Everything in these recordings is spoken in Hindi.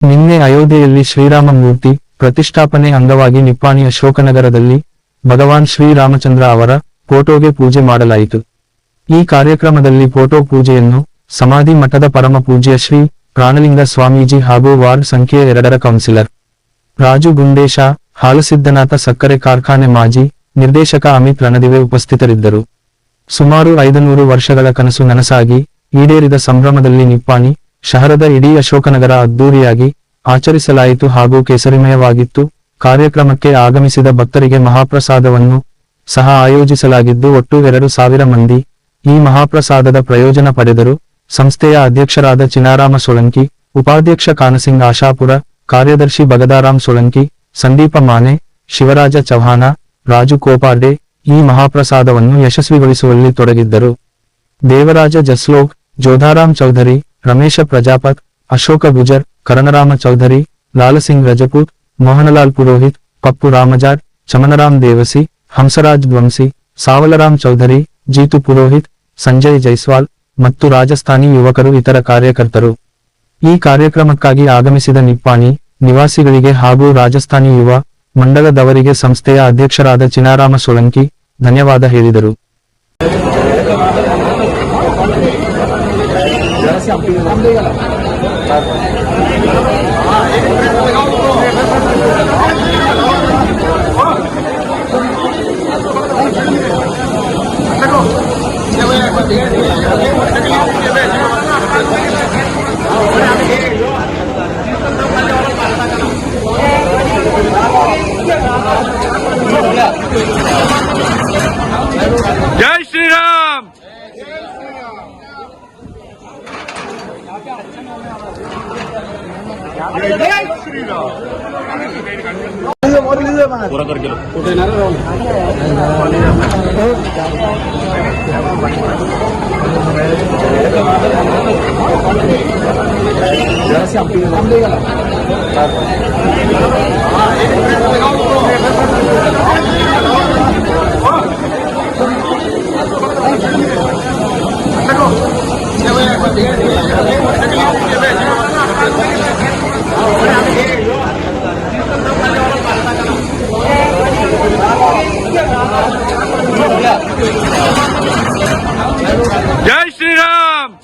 ನಿನ್ನೆ ಅಯೋಧ್ಯೆಯಲ್ಲಿ ಶ್ರೀರಾಮ ಮೂರ್ತಿ ಪ್ರತಿಷ್ಠಾಪನೆ ಅಂಗವಾಗಿ ನಿಪ್ಪಾಣಿ ಅಶೋಕನಗರದಲ್ಲಿ ಭಗವಾನ್ ಶ್ರೀರಾಮಚಂದ್ರ ಅವರ ಫೋಟೋಗೆ ಪೂಜೆ ಮಾಡಲಾಯಿತು. ಈ ಕಾರ್ಯಕ್ರಮದಲ್ಲಿ ಫೋಟೋ ಪೂಜೆಯನ್ನು ಸಮಾಧಿ ಮಠದ ಪರಮ ಪೂಜ್ಯ ಶ್ರೀ ಪ್ರಾಣಲಿಂಗ ಸ್ವಾಮೀಜಿ ಹಾಗೂ ವಾರ್ಡ್ ಸಂಖ್ಯೆ ಎರಡರ ಕೌನ್ಸಿಲರ್ ರಾಜು ಗುಂಡೇಶ, ಹಾಲಸಿದ್ದನಾಥ ಸಕ್ಕರೆ ಕಾರ್ಖಾನೆ ಮಾಜಿ ನಿರ್ದೇಶಕ ಅಮಿತ್ ರಣದಿವೆ ಉಪಸ್ಥಿತರಿದ್ದರು. ಸುಮಾರು ಐದನೂರು ವರ್ಷಗಳ ಕನಸು ನನಸಾಗಿ ಈಡೇರಿದ ಸಂಭ್ರಮದಲ್ಲಿ ನಿಪ್ಪಾಣಿ ಶಹರದ ಇಡೀ ಅಶೋಕನಗರ ಅದ್ದೂರಿಯಾಗಿ ಆಚರಿಸಲಾಯಿತು ಹಾಗೂ ಕೇಸರಿಮಯವಾಗಿತ್ತು. ಕಾರ್ಯಕ್ರಮಕ್ಕೆ ಆಗಮಿಸಿದ ಭಕ್ತರಿಗೆ ಮಹಾಪ್ರಸಾದವನ್ನು ಸಹ ಆಯೋಜಿಸಲಾಗಿದ್ದು ಒಟ್ಟು ಎರಡು ಸಾವಿರ ಮಂದಿ ಈ ಮಹಾಪ್ರಸಾದದ ಪ್ರಯೋಜನ ಪಡೆದರು. ಸಂಸ್ಥೆಯ ಅಧ್ಯಕ್ಷರಾದ ಚಿನಾರಾಮ ಸೊಳಂಕಿ, ಉಪಾಧ್ಯಕ್ಷ ಕಾನಸಿಂಗ್ ಆಶಾಪುರ, ಕಾರ್ಯದರ್ಶಿ ಬಗದಾರಾಮ್ ಸೊಳಂಕಿ, ಸಂದೀಪ ಮಾನೆ, ಶಿವರಾಜ ಚೌಹಾಣ ರಾಜು ಕೋಪಾರ್ಡೆ ಈ ಮಹಾಪ್ರಸಾದವನ್ನು ಯಶಸ್ವಿಗೊಳಿಸುವಲ್ಲಿ ತೊಡಗಿದ್ದರು. ದೇವರಾಜ ಜಸ್ಲೋಕ್ ಜೋಧಾರಾಮ್ ಚೌಧರಿ ರಮೇಶ ಪ್ರಜಾಪತ್, ಅಶೋಕ ಗುಜರ್ ಕರಣರಾಮ ಚೌಧರಿ, ಲಾಲಸಿಂಗ್ ರಜಪೂತ್, ಮೋಹನಲಾಲ್ ಪುರೋಹಿತ್, ಪಪ್ಪು ರಾಮಜಾರ್, ಚಮನರಾಮ್ ದೇವಸಿ, ಹಂಸರಾಜ್ ಧ್ವಂಸಿ, ಸಾವಲರಾಮ್ ಚೌಧರಿ, ಜೀತು ಪುರೋಹಿತ್, ಸಂಜಯ್ ಜೈಸ್ವಾಲ್ ಮತ್ತು ರಾಜಸ್ಥಾನಿ ಯುವಕರು ಇತರ ಕಾರ್ಯಕರ್ತರು. ಈ ಕಾರ್ಯಕ್ರಮಕ್ಕಾಗಿ ಆಗಮಿಸಿದ ನಿಪ್ಪಾಣಿ, ನಿವಾಸಿಗಳಿಗೆ ಹಾಗೂ ರಾಜಸ್ಥಾನಿ ಯುವ ಮಂಡಲದವರಿಗೆ ಸಂಸ್ಥೆಯ ಅಧ್ಯಕ್ಷರಾದ ಚಿನಾರಾಮ ಸೊಳಂಕಿ ಧನ್ಯವಾದ ಹೇಳಿದರು. champion. श्रीराम जय श्री राम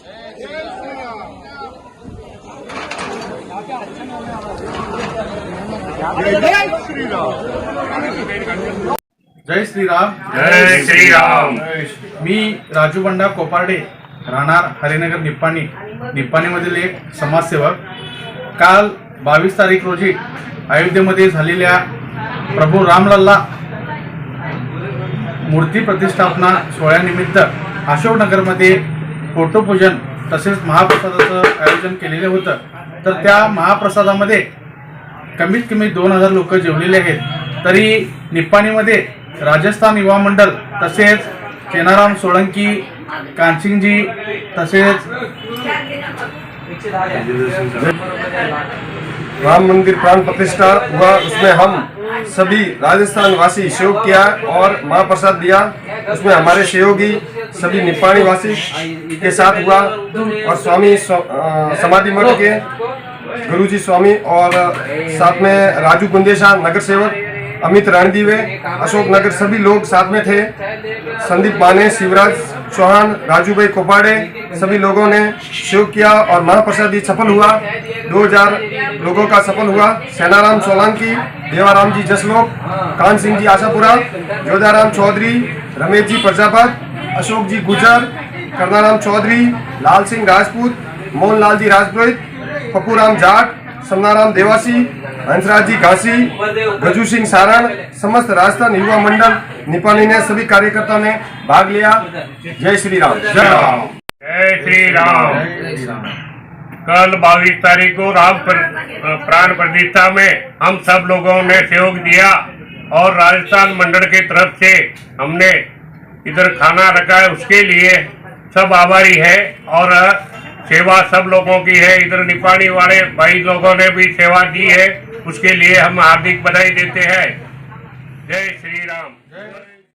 जय श्रीराम जय श्री राम मी राजू बंडा कोपार्डे राहणार हरिनगर निप्पाणी. निप्पाणीमधील एक समाजसेवक. काल बावीस तारीख रोजी अयोध्येमध्ये झालेल्या प्रभू रामलल्ला मूर्ती प्रतिष्ठापना सोहळ्यानिमित्त अशोकनगरमध्ये फोटोपूजन तसेच महाप्रसादाचं आयोजन केलेलं होतं. तर त्या महाप्रसादामध्ये कमीत कमी दोन हजार लोक जेवलेले आहेत. तरी निप्पाणीमध्ये राजस्थान युवा मंडळ तसेच केनाराम सोळंकी कांचिंगजी तसेच राम मंदिर प्राण प्रतिष्ठा हुआ, उसमें हम सभी राजस्थान वासी सहयोग किया और महाप्रसाद दिया। उसमें हमारे सहयोगी सभी निपाणी वासी के साथ हुआ और स्वामी समाधि मठ के गुरुजी स्वामी और साथ में राजू गुंदेशा नगर सेवक, अमित रणदीवे, अशोक नगर सभी लोग साथ में थे। संदीप माने, शिवराज चौहान राजू भाई कोपाड़े, सभी लोगों ने सहयोग किया और महाप्रसाद जी सफल हुआ। 2000 लोगों का सफल हुआ। सेनाराम सोलंकी, देवाराम जी जसलोक कान सिंह जी आशापुरा जोधाराम चौधरी, रमेश जी प्रजापत, अशोक जी गुजर करनाराम चौधरी, लाल सिंह राजपूत, मोहनलाल जी राजपुरोहित, पप्पूराम जाट, समनाराम देवासी, हंसराज जी घासी, गजू सिंह सारण, समस्त राजस्थान युवा मंडल निपानी ने सभी कार्यकर्ताओं ने भाग लिया जय श्री राम जय राम जय श्री राम कल बाईस तारीख को राम प्राण प्रतिष्ठा में हम सब लोगों ने सहयोग दिया और राजस्थान मंडल के तरफ़ से हमने इधर खाना रखा है, उसके लिए सब आभारी है और सेवा सब लोगों की है। इधर निपाणी वाले भाई लोगों ने भी सेवा दी है, उसके लिए हम हार्दिक बधाई देते हैं। जय श्री राम। Jay.